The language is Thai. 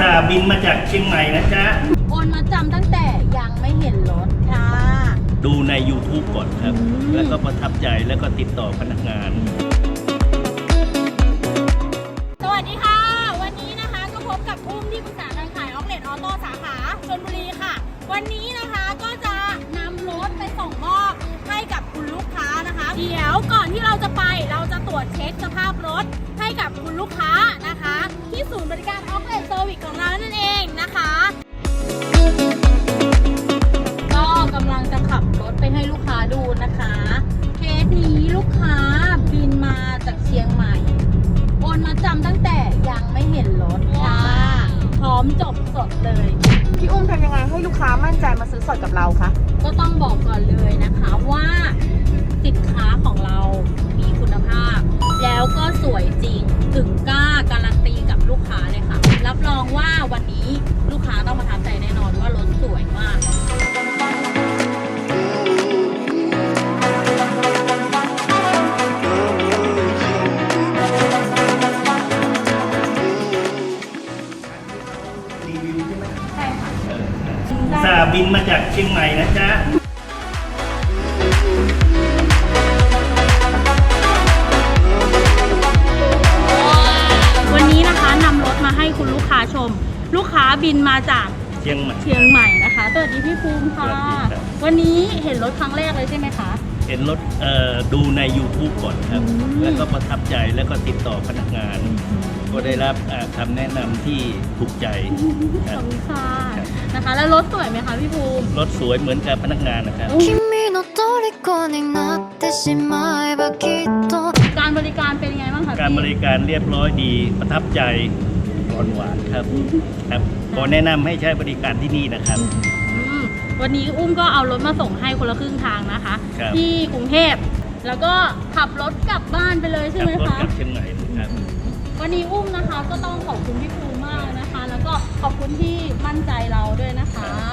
ส่าห์บินมาจากเชียงใหม่นะจ๊ะ โอนมาจำตั้งแต่ยังไม่เห็นรถค่ะ ดูใน YouTube ก่อนครับ อืม แล้วก็ประทับใจแล้วก็ติดต่อพนักงาน สวัสดีค่ะ วันนี้นะคะก็พบกับอุ้มที่ปรึกษาการขายออกเลตออโต้สาขาชลบุรีค่ะ วันนี้นะคะก็จะนำรถไปส่งมอบให้กับคุณลูกค้านะคะ เดี๋ยวก่อนที่เราจะไปเราจะ ลูกค้าดูนะคะ เคสนี้ลูกค้าบินมาจากเชียงใหม่ โอนมาจำตั้งแต่ยังไม่เห็นรถค่ะ พร้อมจบสดเลย พี่อุ้มทำยังไงให้ลูกค้ามั่นใจมาซื้อสดกับเราคะ ก็ต้องบอกก่อนเลยนะคะว่าสินค้าของเรามีคุณภาพ แล้วก็สวยจริงถึงกล้าการันตีกับลูกค้าเลยค่ะ รับรองว่าวันนี้ลูกค้าต้องประทับใจแน่นอนว่ารถสวยมาก รีวิวใช่ไหมใช่ค่ะเออส่าห์บินมาจากเชียงใหม่นะจ๊ะวันนี้นะคะนำรถมาให้คุณลูกค้าชม ลูกค้าบินมาจากเชียงใหม่ เชียงใหม่นะคะสวัสดีพี่ภูมิค่ะ สวัสดีครับ วันนี้เห็นรถครั้งแรกเลยใช่ไหมคะ เห็นรถเอ่อดูใน YouTube ก่อนครับ อืม แล้วก็ประทับใจแล้วก็ติดต่อพนักงาน ก็ได้รับคำแนะนำที่ถูกใจขอบคุณค่ะนะคะ แล้วรถสวยไหมคะพี่ภูมิ รถสวยเหมือนกับพนักงานนะครับการบริการเป็นยังไงบ้างคะการบริการเรียบร้อยดีประทับใจร้อนหวานครับครับขอแนะนำให้ใช้บริการที่นี่นะครับวันนี้อุ้มก็เอารถมาส่งให้คนละครึ่งทางนะคะ ที่กรุงเทพแล้วก็ขับรถกลับบ้านไปเลยใช่ไหม วันนี้อุ้มนะคะก็ต้องขอบคุณพี่ภูมากนะคะ แล้วก็ขอบคุณที่มั่นใจเราด้วยนะคะ